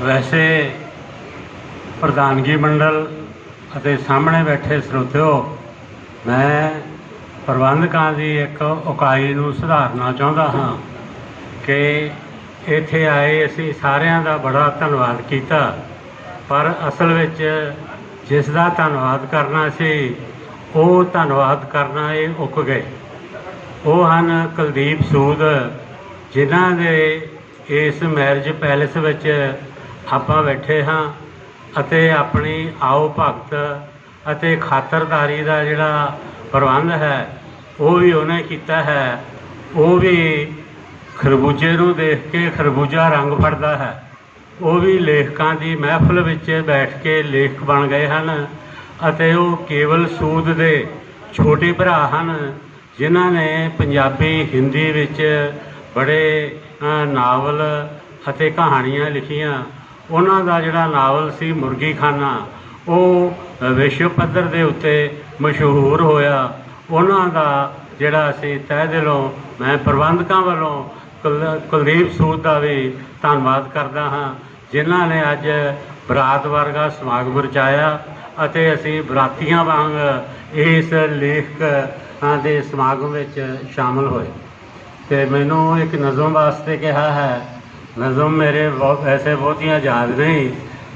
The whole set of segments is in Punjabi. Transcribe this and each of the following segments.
ਵੈਸੇ ਪ੍ਰਧਾਨਗੀ ਮੰਡਲ ਅਤੇ ਸਾਹਮਣੇ ਬੈਠੇ ਸਰੋਤਿਓ, ਮੈਂ ਪ੍ਰਬੰਧਕਾਂ ਦੀ ਇੱਕ ਇਕਾਈ ਨੂੰ ਸੁਧਾਰਨਾ ਚਾਹੁੰਦਾ ਹਾਂ ਕਿ ਇੱਥੇ ਆਏ ਅਸੀਂ ਸਾਰਿਆਂ ਦਾ ਬੜਾ ਧੰਨਵਾਦ ਕੀਤਾ, ਪਰ ਅਸਲ ਵਿੱਚ ਜਿਸ ਦਾ ਧੰਨਵਾਦ ਕਰਨਾ ਸੀ, ਉਹ ਧੰਨਵਾਦ ਕਰਨਾ ਇਹ ਉੱਕ ਗਏ। ਉਹ ਹਨ ਕੁਲਦੀਪ ਸੂਦ, ਜਿਨ੍ਹਾਂ ਦੇ ਇਸ ਮੈਰਿਜ ਪੈਲੇਸ ਵਿੱਚ ਆਪਾਂ ਬੈਠੇ ਹਾਂ ਅਤੇ ਆਪਣੀ ਆਓ ਭਗਤ ਅਤੇ ਖਾਤਰਦਾਰੀ ਦਾ ਜਿਹੜਾ ਪ੍ਰਬੰਧ ਹੈ, ਉਹ ਵੀ ਉਹਨੇ ਕੀਤਾ ਹੈ। ਉਹ ਵੀ ਖਰਬੂਜੇ ਨੂੰ ਦੇਖ ਕੇ ਖਰਬੂਜਾ ਰੰਗ ਫੜਦਾ ਹੈ। ਉਹ ਵੀ ਲੇਖਕਾਂ ਦੀ ਮਹਿਫਲ ਵਿੱਚ ਬੈਠ ਕੇ ਲੇਖਕ ਬਣ ਗਏ ਹਨ ਅਤੇ ਉਹ ਕੇਵਲ ਸੂਦ ਦੇ ਛੋਟੇ ਭਰਾ ਹਨ, ਜਿਨ੍ਹਾਂ ਨੇ ਪੰਜਾਬੀ, ਹਿੰਦੀ ਵਿੱਚ ਬੜੇ ਨਾਵਲ ਅਤੇ ਕਹਾਣੀਆਂ ਲਿਖੀਆਂ। ਉਹਨਾਂ ਦਾ ਜਿਹੜਾ ਨਾਵਲ ਸੀ ਮੁਰਗੀਖਾਨਾ, ਉਹ ਵਿਸ਼ਵ ਪੱਧਰ ਦੇ ਉੱਤੇ ਮਸ਼ਹੂਰ ਹੋਇਆ। ਉਹਨਾਂ ਦਾ ਜਿਹੜਾ ਅਸੀਂ ਤਹਿ ਦਿਲੋਂ ਮੈਂ ਪ੍ਰਬੰਧਕਾਂ ਵੱਲੋਂ ਕੁਲ- ਕੁਲਦੀਪ ਸੂਦ ਦਾ ਵੀ ਧੰਨਵਾਦ ਕਰਦਾ ਹਾਂ, ਜਿਨ੍ਹਾਂ ਨੇ ਅੱਜ ਬਰਾਤ ਵਰਗਾ ਸਮਾਗਮ ਰਚਾਇਆ ਅਤੇ ਅਸੀਂ ਬਰਾਤੀਆਂ ਵਾਂਗ ਇਸ ਲੇਖਕਾਂ ਦੇ ਸਮਾਗਮ ਵਿੱਚ ਸ਼ਾਮਲ ਹੋਏ। ਤੇ ਮੈਨੂੰ ਇੱਕ ਨਜ਼ਮ ਵਾਸਤੇ ਕਿਹਾ ਹੈ ਨਜ਼ਮ ਮੇਰੇ ਬਹੁਤ ਵੈਸੇ ਬਹੁਤੀਆਂ ਯਾਦ ਨਹੀਂ।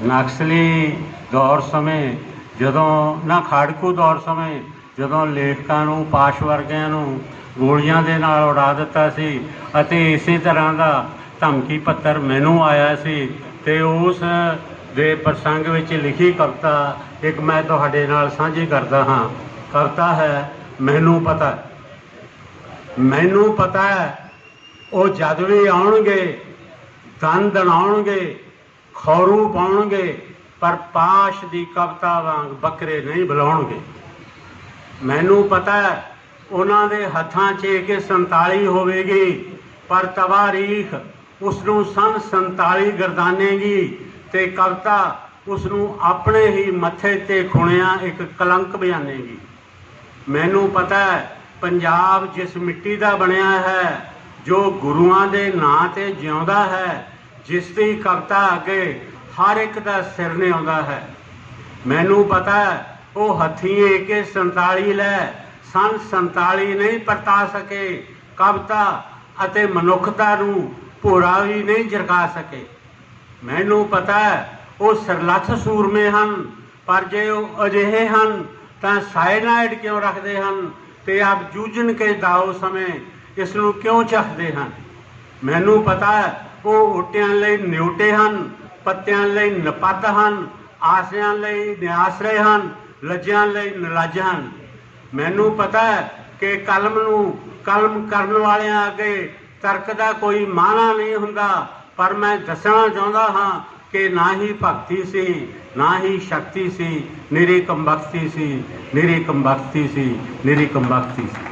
ਨਕਸਲੀ ਦੌਰ ਸਮੇਂ ਜਦੋਂ, ਨਾ ਖਾੜਕੂ ਦੌਰ ਸਮੇਂ, ਜਦੋਂ ਲੇਖਕਾਂ ਨੂੰ ਪਾਸ਼ ਵਰਗਿਆਂ ਨੂੰ ਗੋਲੀਆਂ ਦੇ ਨਾਲ ਉਡਾ ਦਿੱਤਾ ਸੀ ਅਤੇ ਇਸੇ ਤਰ੍ਹਾਂ ਦਾ ਧਮਕੀ ਪੱਤਰ ਮੈਨੂੰ ਆਇਆ ਸੀ ਤੇ ਉਸ ਦੇ ਪ੍ਰਸੰਗ ਵਿੱਚ ਲਿਖੀ ਕਵਿਤਾ ਇੱਕ ਮੈਂ ਤੁਹਾਡੇ ਨਾਲ ਸਾਂਝੀ ਕਰਦਾ ਹਾਂ। ਕਵਿਤਾ ਹੈ, ਮੈਨੂੰ ਪਤਾ ਮੈਨੂੰ ਪਤਾ ਹੈ, ਉਹ ਜਦ ਵੀ ਆਉਣਗੇ ਦੰਦ ਦਣਾਉਣਗੇ ਖੌਰੂ ਪਾਉਣਗੇ, ਪਰ ਪਾਸ਼ ਦੀ ਕਵਿਤਾ ਵਾਂਗ ਬੱਕਰੇ ਨਹੀਂ ਬੁਲਾਉਣਗੇ। ਮੈਨੂੰ ਪਤਾ ਹੈ, ਉਹਨਾਂ ਦੇ ਹੱਥਾਂ 'ਚ ਕੇ 47 ਹੋਵੇਗੀ, ਪਰ ਤਵਾਰੀਖ ਉਸ ਨੂੰ ਸੰਨ 47 ਗਰਦਾਨੇਗੀ ਤੇ ਕਵਿਤਾ ਉਸ ਨੂੰ ਆਪਣੇ ਹੀ ਮੱਥੇ ਤੇ ਖੁਣਿਆ ਇੱਕ ਕਲੰਕ ਬਿਆਨੇਗੀ। ਮੈਨੂੰ ਪਤਾ ਹੈ, ਪੰਜਾਬ ਜਿਸ ਮਿੱਟੀ ਦਾ ਬਣਿਆ ਹੈ ਜੋ ਗੁਰੂਆਂ ਦੇ ਨਾਂ ਤੇ ਜਿਉਂਦਾ ਹੈ, ਜਿਸ ਦੀ ਕਵਿਤਾ ਅੱਗੇ ਹਰ ਇੱਕ ਦਾ ਸਿਰ ਨੇ ਆਉਂਦਾ ਹੈ। ਮੈਨੂੰ ਪਤਾ ਉਹ ਹੱਥੀਂ ਏਕੇ 47 ਲੈ ਸੰਨ 47 ਨਹੀਂ ਪਰਤਾ ਸਕੇ, ਕਵਿਤਾ ਅਤੇ ਮਨੁੱਖਤਾ ਨੂੰ ਭੋਰਾ ਵੀ ਨਹੀਂ ਜਰਗਾ ਸਕੇ। ਮੈਨੂੰ ਪਤਾ ਉਹ ਸਰਲੱਥ ਸੂਰਮੇ ਹਨ, ਪਰ ਜੇ ਉਹ ਅਜਿਹੇ ਹਨ, ਤਾਂ ਸਾਇਨਾਈਡ ਕਿਉਂ ਰੱਖਦੇ ਹਨ, ਤੇ ਆਪ ਜੂਝਣ ਕੇ ਦਾਓ ਸਮੇਂ ਇਸ ਨੂੰ ਕਿਉਂ ਚਾਹਦੇ ਹਨ? ਮੈਨੂੰ ਪਤਾ ਹੈ, ਉਹ ਓਟਿਆਂ ਲਈ ਨਿਉਟੇ ਹਨ, ਪੱਤਿਆਂ ਲਈ ਨਪੱਤ ਹਨ ਆਸਿਆਂ ਲਈ ਨਿਆਸਰੇ ਹਨ, ਲੱਜਿਆਂ ਲਈ ਨਲੱਜ ਹਨ। ਮੈਨੂੰ ਪਤਾ ਹੈ ਕਿ ਕਲਮ ਨੂੰ ਕਲਮ ਕਰਨ ਵਾਲਿਆਂ ਅੱਗੇ ਤਰਕ ਦਾ ਕੋਈ ਮਾਨਾ ਨਹੀਂ ਹੁੰਦਾ, ਪਰ ਮੈਂ ਦੱਸਣਾ ਚਾਹੁੰਦਾ ਹਾਂ ਕਿ ਨਾ ਹੀ ਭਗਤੀ ਸੀ, ਨਾ ਹੀ ਸ਼ਕਤੀ ਸੀ ਨਿਰੀ ਕੰਬਖਤੀ ਸੀ ਨਿਰੀ ਕੰਬਖਤੀ ਸੀ ਨਿਰੀ ਕੰਬਖਤੀ ਸੀ।